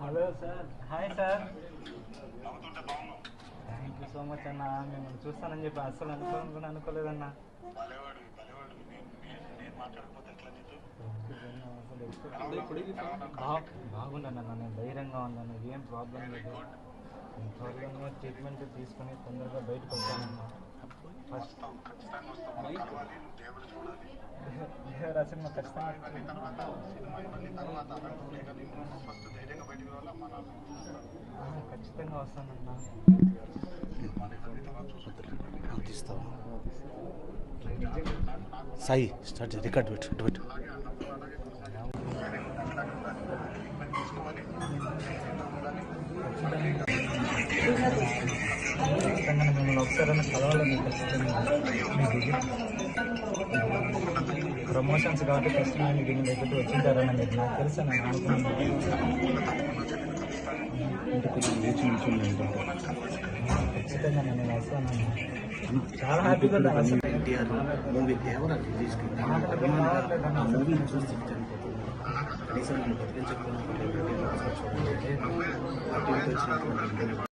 Hello sir hi sir thank you so much అన్న. మిమ్మల్ని చూస్తానని చెప్పి అస్సలు అనుకో కూడా అనుకోలేదన్నా బాగున్నాను నేను ధైర్యంగా ఉన్నాను ఏం ప్రాబ్లం లేదు. త్వరగా ట్రీట్మెంట్ తీసుకుని తొందరగా బయటకు వస్తానన్నా first Devara సినిమా ఖచ్చితంగా ఆ, ఖచ్చితంగా వస్తానన్నా తీస్తావా సాయి స్టార్ట్ రికార్డ్ పెట్టు ఇటు పెట్టు ఖచ్చితంగా మిమ్మల్ని ఒకసారి కలవాలని ఖచ్చితంగా మీ దగ్గర Promotions కాబట్టి ఫస్ట్ నేను దీన్ని దగ్గరికి వచ్చింటారని మీరు నాకు తెలుసు నేను ఖచ్చితంగా నేను వస్తాను. చాలా హ్యాపీగా ఉన్నాను ఎన్టీఆర్ మూవీ దేవరా ఆ మూవీని చూసి కనీసం నన్ను వచ్చినటువంటి